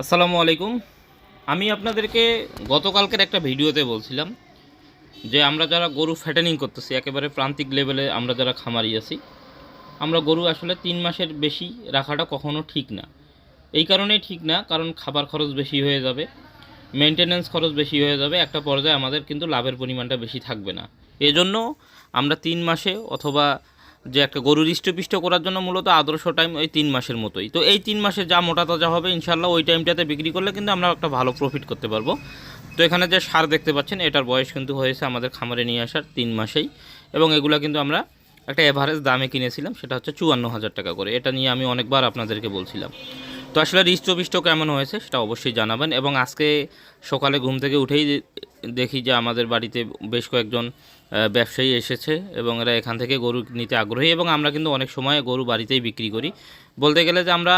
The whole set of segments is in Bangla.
আসসালামু আলাইকুম। আমি আপনাদেরকে গতকালকের একটা ভিডিওতে বলছিলাম যে আমরা যারা গরু ফ্যাটেনিং করতেছি, একেবারে প্রান্তিক লেভেলে আমরা যারা খামারি আছি, আমরা গরু আসলে তিন মাসের বেশি রাখাটা কখনো ঠিক না। এই কারণেই ঠিক না, কারণ খাবার খরচ বেশি হয়ে যাবে মেনটেনেন্স খরচ বেশি হয়ে যাবে, একটা পর্যায়ে আমাদের কিন্তু লাভের পরিমাণটা বেশি থাকবে না। এজন্য আমরা তিন মাসে অথবা যে একটা গরুর হৃষ্টপিষ্ট করার জন্য মূলত আদর্শ টাইম ওই তিন মাসের মতোই। তো এই তিন মাসে যা মোটা তাজা হবে ইনশাল্লাহ ওই টাইমটাতে বিক্রি করলে কিন্তু আমরা একটা ভালো প্রফিট করতে পারব। তো এখানে যে সার দেখতে পাচ্ছেন, এটার বয়স কিন্তু হয়েছে আমাদের খামারে নিয়ে আসার তিন মাসেই। এবং এগুলো কিন্তু আমরা একটা এভারেজ দামে কিনেছিলাম, সেটা হচ্ছে চুয়ান্ন হাজার টাকা করে। এটা নিয়ে আমি অনেকবার আপনাদেরকে বলছিলাম। তো আসলে হৃষ্টপিষ্ট কেমন হয়েছে সেটা অবশ্যই জানাবেন এবং আজকে সকালে ঘুম থেকে উঠেই দেখি যে আমাদের বাড়িতে বেশ কয়েকজন ব্যবসায়ী এসেছে এবং এরা এখান থেকে গরু নিতে আগ্রহী এবং আমরা কিন্তু অনেক সময় গরু বাড়িতেই বিক্রি করি। বলতে গেলে যে আমরা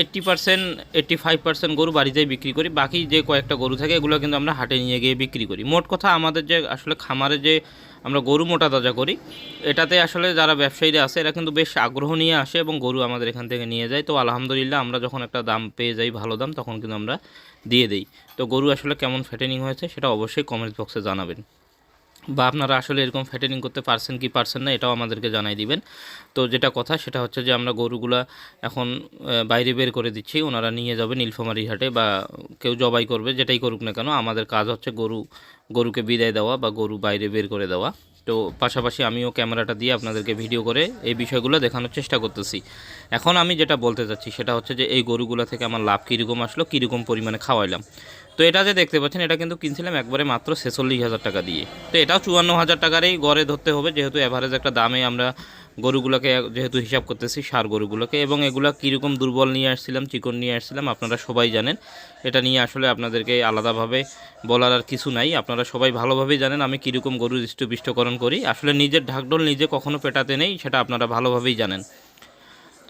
eighty percent eighty five percent গরু বাড়িতেই বিক্রি করি, বাকি যে কয়েকটা গরু থাকে এগুলো কিন্তু আমরা হাটে নিয়ে গিয়ে বিক্রি করি। মোট কথা আমাদের যে আসলে খামারে যে আমরা গরু মোটা তাজা করি, এটাতে আসলে যারা ব্যবসায়ীরা আছে এরা কিন্তু বেশ আগ্রহ নিয়ে আসে এবং গরু আমাদের এখান থেকে নিয়ে যায়। তো আলহামদুলিল্লাহ আমরা যখন একটা দাম পেয়ে যাই ভালো দাম, তখন কিন্তু আমরা দিয়ে দিই। তো গরু আসলে কেমন ফ্যাটেনিং হয়েছে সেটা অবশ্যই কমেন্ট বক্সে জানাবেন। বা আপনারা আসলে এরকম ফ্যাটেনিং করতে পারছেন কি পারছেন না, এটাও আমাদেরকে জানাই দিবেন। তো যেটা কথা সেটা হচ্ছে যে, আমরা গরুগুলা এখন বাইরে বের করে দিচ্ছি, ওনারা নিয়ে যাবে নীলফামারি হাটে বা কেউ জবাই করবে, যেটাই করুক না কেন, আমাদের কাজ হচ্ছে গরু, গরুকে বিদায় দেওয়া বা গরু বাইরে বের করে দেওয়া। তো পাশাপাশি আমিও ক্যামেরাটা দিয়ে আপনাদেরকে ভিডিও করে এই বিষয়গুলো দেখানোর চেষ্টা করতেছি। এখন আমি যেটা বলতে চাচ্ছি, সেটা হচ্ছে যে, এই গরুগুলো থেকে আমার লাভ কীরকম আসলো, কীরকম পরিমাণে খাওয়াইলাম। তো এটা যে দেখতে পাচ্ছেন, এটা কিন্তু কিনছিলাম একবারে মাত্র ছেচল্লিশ হাজার টাকা দিয়ে। তো এটাও চুয়ান্ন হাজার টাকারই গড়ে ধরতে হবে, যেহেতু অ্যাভারেজ একটা দামে আমরা গরুগুলোকে যেহেতু হিসাব করতেছি, সার গরুগুলোকে, এবং এগুলা কীরকম দুর্বল নিয়ে আসছিলাম, চিকন নিয়ে আসছিলাম, আপনারা সবাই জানেন। এটা নিয়ে আসলে আপনাদেরকে আলাদাভাবে বলার আর কিছু নাই, আপনারা সবাই ভালোভাবেই জানেন আমি কীরকম গরু হৃষ্টপিষ্টকরণ করি। আসলে নিজের ঢাকঢোল নিজে কখনো পেটাতে নেই, সেটা আপনারা ভালোভাবেই জানেন।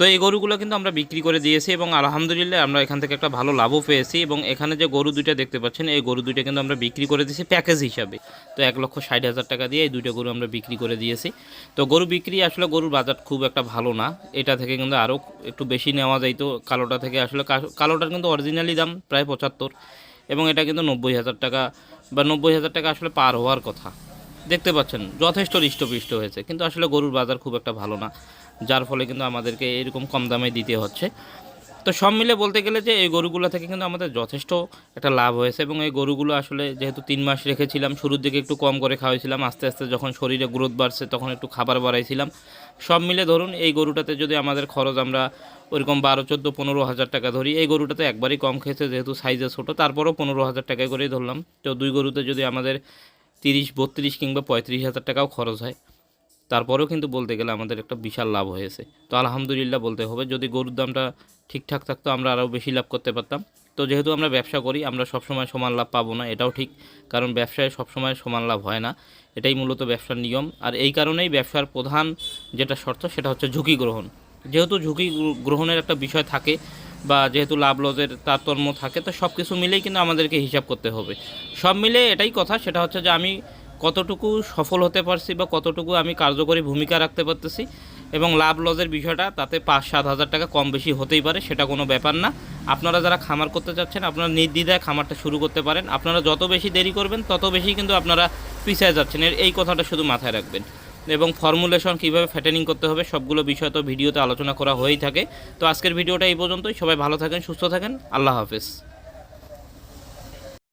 তো এই গরুগুলো কিন্তু আমরা বিক্রি করে দিয়েছি এবং আলহামদুলিল্লাহ আমরা এখান থেকে একটা ভালো লাভও পেয়েছি এবং এখানে যে গরু দুইটা দেখতে পাচ্ছেন, এই গরু দুইটা কিন্তু আমরা বিক্রি করে দিয়েছি প্যাকেজ হিসাবে। তো এক লক্ষ ষাট হাজার টাকা দিয়ে এই দুইটা গরু আমরা বিক্রি করে দিয়েছি। তো গরু বিক্রি আসলে গরুর বাজার খুব একটা ভালো না। এটা থেকে কিন্তু আরও একটু বেশি নেওয়া যাইতো কালোটা থেকে আসলে কালোটার কিন্তু অরিজিনালি দাম প্রায় পঁচাত্তর। এবং এটা কিন্তু নব্বই হাজার টাকা বা নব্বই হাজার টাকা আসলে পার হওয়ার কথা। দেখতে পাচ্ছেন, যথেষ্ট হৃষ্টপৃষ্ট হয়েছে। কিন্তু আসলে গরুর বাজার খুব একটা ভালো না। যার ফলে কিন্তু আমাদেরকে এরকম কম দামে দিতে হচ্ছে। তো সব মিলে বলতে গেলে যে এই গরুগুলো থেকে কিন্তু আমাদের যথেষ্ট একটা লাভ হয়েছে এবং এই গরুগুলো আসলে যেহেতু তিন মাস রেখেছিলাম, শুরুর দিকে একটু কম করে খাওয়াইছিলাম, আস্তে আস্তে যখন শরীরে গ্রোথ বাড়ছে তখন একটু খাবার বাড়াইছিলাম। সব মিলে ধরুন এই গরুটাতে যদি আমাদের খরচ আমরা ওইরকম বারো, চোদ্দ, পনেরো হাজার টাকা ধরি, এই গরুটাতে একবারই কম খেয়েছে যেহেতু সাইজে ছোটো, তারপরেও পনেরো হাজার টাকা করেই ধরলাম। তো দুই গরুতে যদি আমাদের তিরিশ, বত্রিশ কিংবা পঁয়ত্রিশ হাজার টাকাও খরচ হয়। তারপরেও কিন্তু বলতে গেলে আমাদের একটা বিশাল লাভ হয়েছে। তো আলহামদুলিল্লাহ বলতে হবে, যদি গরুর দামটা ঠিকঠাক থাকতো আমরা আরও বেশি লাভ করতে পারতাম। তো যেহেতু আমরা ব্যবসা করি, আমরা সবসময় সমান লাভ পাবো না, এটাও ঠিক। কারণ ব্যবসায় সবসময় সমান লাভ হয় না, এটাই মূলত ব্যবসার নিয়ম। আর এই কারণেই ব্যবসার প্রধান যেটা শর্ত, সেটা হচ্ছে ঝুঁকি গ্রহণ। যেহেতু ঝুঁকি গ্রহণের একটা বিষয় থাকে বা যেহেতু লাভ লসের তারতম্য থাকে, তো সব কিছু মিলেই কিন্তু আমাদেরকে হিসাব করতে হবে। সব মিলে এটাই কথা, সেটা হচ্ছে যে আমি কতটুকু সফল হতে পারছি বা কতটুকু আমি কার্যকরী ভূমিকা রাখতে পারতেছি এবং লাভ লসের বিষয়টা তাতে পাঁচ, সাত হাজার টাকা কম বেশি হতেই পারে, সেটা কোনো ব্যাপার না। আপনারা যারা খামার করতে চাচ্ছেন, আপনারা নির্দ্বিধায় খামারটা শুরু করতে পারেন। আপনারা যত বেশি দেরি করবেন, তত বেশি কিন্তু আপনারা পিছিয়ে যাচ্ছেন। এর, এই কথাটা শুধু মাথায় রাখবেন। এবং ফর্মুলেশন কীভাবে ফ্যাটেনিং করতে হবে, সবগুলো বিষয় তো ভিডিওতে আলোচনা করা হয়েই থাকে। তো আজকের ভিডিওটা এই পর্যন্তই। সবাই ভালো থাকেন, সুস্থ থাকেন। আল্লাহ হাফেজ।